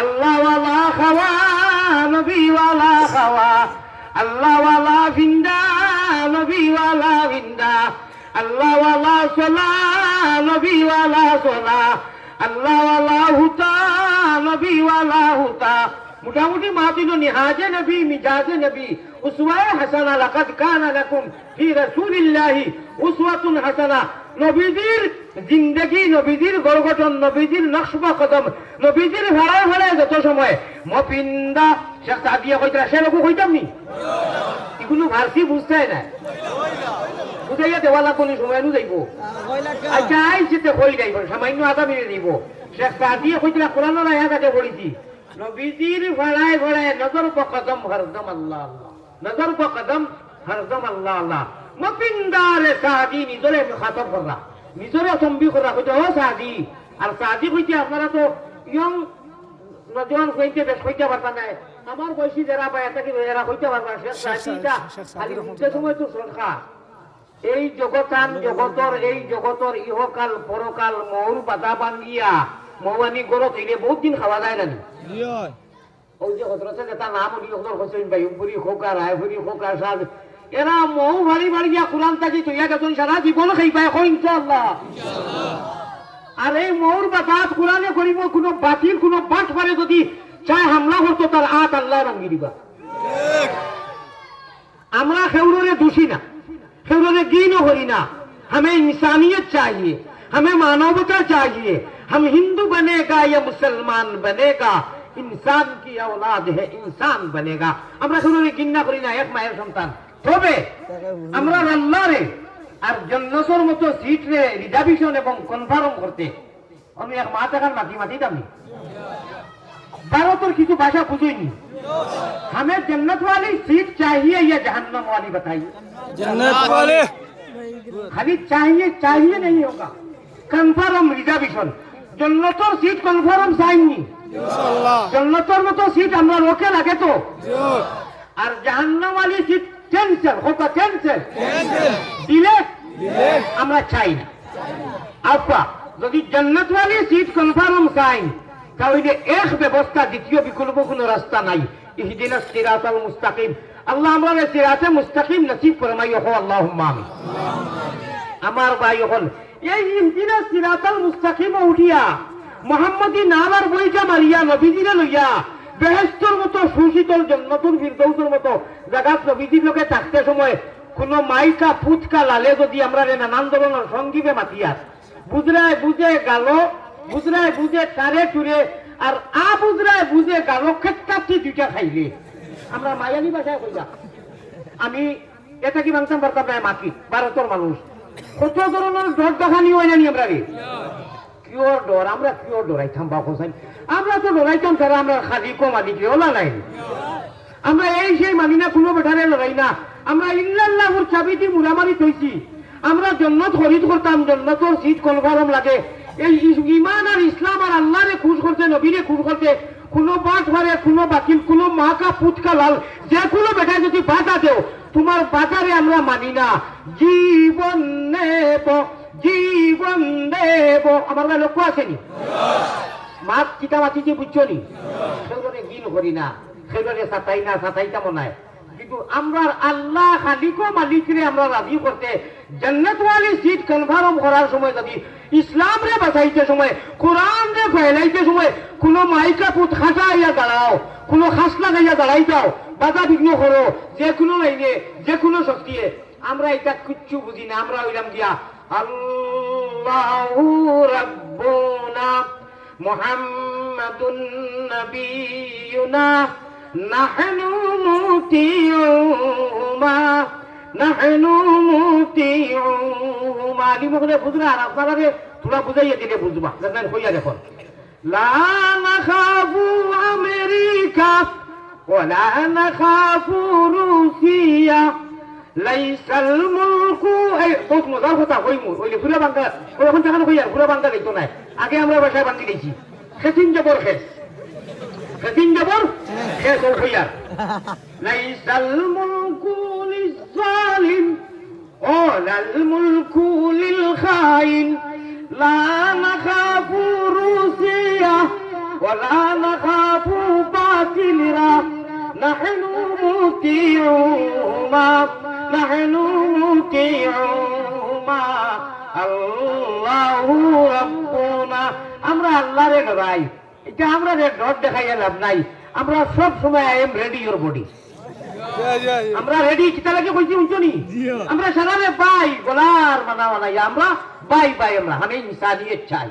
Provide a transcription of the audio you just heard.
আল্লাহওয়ালা খাওয়া নবীওয়ালা খাওয়া। আল্লাহওয়ালা ভিন্দা নবীওয়ালা ভিন্দা আল্লাহওয়ালা সোলা নবীওয়ালা সোলা আল্লাহওয়ালা হুতা নবীওয়ালা হুতা। মোটামুটি মাতিল নিহাজে নবী, মিজাজে নবী। উসওয়ায়ে হাসানা, লাকাদ কানা লাকুম ফি রাসূলিল্লাহি, উসওয়াতুন হাসানা। নবীজির জিন্দগি, নবীজির গড়গঠন নবীজির নকশবা কদম, নবীজির ভাড়ায় ভাড়ায় যত সময়। মপিন্দা শেখ সাদিয়া কইতরা, সে লোক কইতাম নি? এগুলো ভারসি বুঝতে না। বুঝাইয়া দেওয়ালা কোন সময় নু যাইব। আচ্ছা আইছে তে কই যাইব, সামান্য আধা দিব। শেখ সাদিয়া কইতরা কোরআনের আয়াত পড়িছি। নবীজির ভাড়ায় ভাড়ায় নজর পা কদম, হরদম আল্লাহ আল্লাহ। নজর পা কদম, হরদম আল্লাহ আল্লাহ। মপিন্দারে সাদি নিজরে খাতব করা নিজরে তম্বি করা কইতে ও সাদি আর সাদি কইতে আপনারা তো ইয়ং নজওয়ান কইতে বেশ কইতে পারতা না আমার বয়সী যারা পায় এটাকে এরা কইতে পারবা শেখ সাদিটা খালি বুঝতে সময় তো সরকার এই জগতান জগতর এই জগতর ইহকাল পরকাল মৌর বাধা বাঙ্গিয়া মৌয়ানি গরত এলে বহুত দিন খাওয়া যায় না? ওই যে হজরতে যেটা নাম উনি হজর হোসেন ভাই উপরি খোকা রায়পুরি খোকা সাদ এরা মৌ ভারি ভারি গিয়া কোরআন তাকি তৈয়া গেছেন সারা জীবন খাইবা এখন ইনশাআল্লাহ আর এই মৌর বা দাঁত কোরআনে করিব কোনো বাতিল কোনো বাট পারে যদি চায় হামলা করতো তার আত আল্লাহ রঙ্গি দিবা আমরা খেউরে দোষী না খেউরে গিন করি না हमें इंसानियत चाहिए हमें मानवता चाहिए हम हिंदू बनेगा या मुसलमान बनेगा इंसान की औलाद है इंसान बनेगा আমরা খেউরে গিন্না করি না এক মায়ের সন্তান তবে আমরা আল্লাহরে আর জন্নসর মতো সিট রে রিজার্ভেশন এবং কনফার্ম করতে আমি এক মা টাকার মাটি মাটি দামি ভারতের কিছু ভাষা বুঝিনি हमें जन्नत वाली सीट चाहिए या जहन्नम वाली बताइए जन्नत वाले खाली चाहिए चाहिए नहीं होगा কনফার্ম রিজার্ভেশন জন্নতর সিট কনফার্ম চাইনি इंशाल्लाह জন্নতর মতো সিট আমরা লোকে লাগে তো जोर আর জাহান্নাম वाली সিট ক্যান্সেল হোকা ক্যান্সেল দিলে আমরা চাই না। আপা যদি জন্নতওয়ালি সিট কনফার্ম চাই তাহলে এক ব্যবস্থা দ্বিতীয় বিকল্প কোনো রাস্তা নাই। ইহিদিন সিরাত আল মুস্তাকিম। আল্লাহ আমার সিরাতে মুস্তাকিম নসিব ফরমাই হো আল্লাহ আমি আমার ভাই হল এই ইহদিন সিরাত মুস্তাকিম উঠিয়া মোহাম্মদী নালার বইটা মারিয়া নবীজিরে লইয়া বেহেস্তর মতো সুশীতল জন্নতুল ফিরদৌসের মতো জাগাত নবীজির লোকে থাকতে সময় কোন মাইকা ফুচকা লালে যদি আমরা রে নানান ধরনের সঙ্গীবে মাতিয়া। বুঝরায় বুঝে গাল, বুঝরায় বুঝে তারে টুরে আর আ বুঝরায় বুঝে গাল খেটকাটি দুইটা খাইলে। আমরা মায়ানি ভাষায় কইলা আমি এটা কি মাংসাম পারতাম না মাকি ভারতের মানুষ। কত ধরনের ডর দেখানি হয় জানি আমরা রে? কিওর ডর আমরা কিওর ডরাইতাম বা কোসাই আমরা তো ডরাইতাম তারা আমরা খালি কো মালিক ওলা নাই। আমরা এই সেই মানি না কোনো বেটারে লড়াই না। আমরা ইল্লাল্লাহুর মুরামারি থইছি। আমরা করতাম লাগে। এই ইমান আর ইসলাম আর আল্লাহরে খুশ করতে নবীরে খুশ করতে কোনো বাট মারে কোনো বাকিল, কোনো মাকা পুচকা লাল, যে কোনো বেটায় যদি বাধা দেও, তোমার বাজারে আমরা মানি না। জীবন নেব। জীবন দেব। আমার গায়ে লক্ষ্য আসেনি মাছ চিটা মাছিটি বুঝছ নি? সেগুলো গিল করি না। সেগুলো সাতাই না সাতাইটা মনে হয়। কিন্তু আমরা আল্লাহ খালিকো মালিকরে আমরা রাজি করতে জান্নাতওয়ালি সিট কনফার্ম করার সময় যদি ইসলাম রে বাঁচাইতে সময় কোরআন রে ফেলাইতে সময় কোনো মাইকা পুত খাসা ইয়া দাঁড়াও, কোনো খাস লাগাইয়া দাঁড়াই যাও বাধা বিঘ্ন করো, যে কোনো লাইনে, যে কোনো শক্তিয়ে। আমরা এটা কিচ্ছু বুঝি না, আমরা ওইরাম দিয়া আল্লাহু রাব্বুনা মুহাম্মাদুন নবিয়ুনা নাহনু মুতিউমা নাহনু মুতিউমা আলি মগরে বুঝরা আর আপনারা তোরা বুঝাইয়া দিলে বুঝবা। জানেন কইয়া দেখো লা নাখাফু আমেরিকা, ওয়া লা নাখাফু রুসিয়া লাইসাল মুলকু, এই তোত মজার কথা কই মুই ওই ফুলা বাঙ্গা ওই এখন জানা কই আর ফুলা বাঙ্গা দেখতো নাই। আগে আমরা বাসায় বাঙ্গি দিছি। খেতিন জবর খেস খেতিন জবর খেস ওর কইয়া লাইসাল মুলকু লিজালিম ও লাল মুলকু লিল খাইন লা নাখাফু রুসিয়া ولا نخاف باطلا نحن মা নাহনু মুতিউমা আল্লাহু রাব্বুনা। আমরা আল্লাহরে ডরাই এটা আমরা রে ডর দেখাইয়া লাভ নাই। আমরা সব সময় I am ready your body আমরা রেডি কিতা লাগে কইছি উঞ্চনি জিও। আমরা সারা রে বাই গোলার মানা মানাই আমরা বাই বাই আমরা আমি ইনসানিয়ত চাই।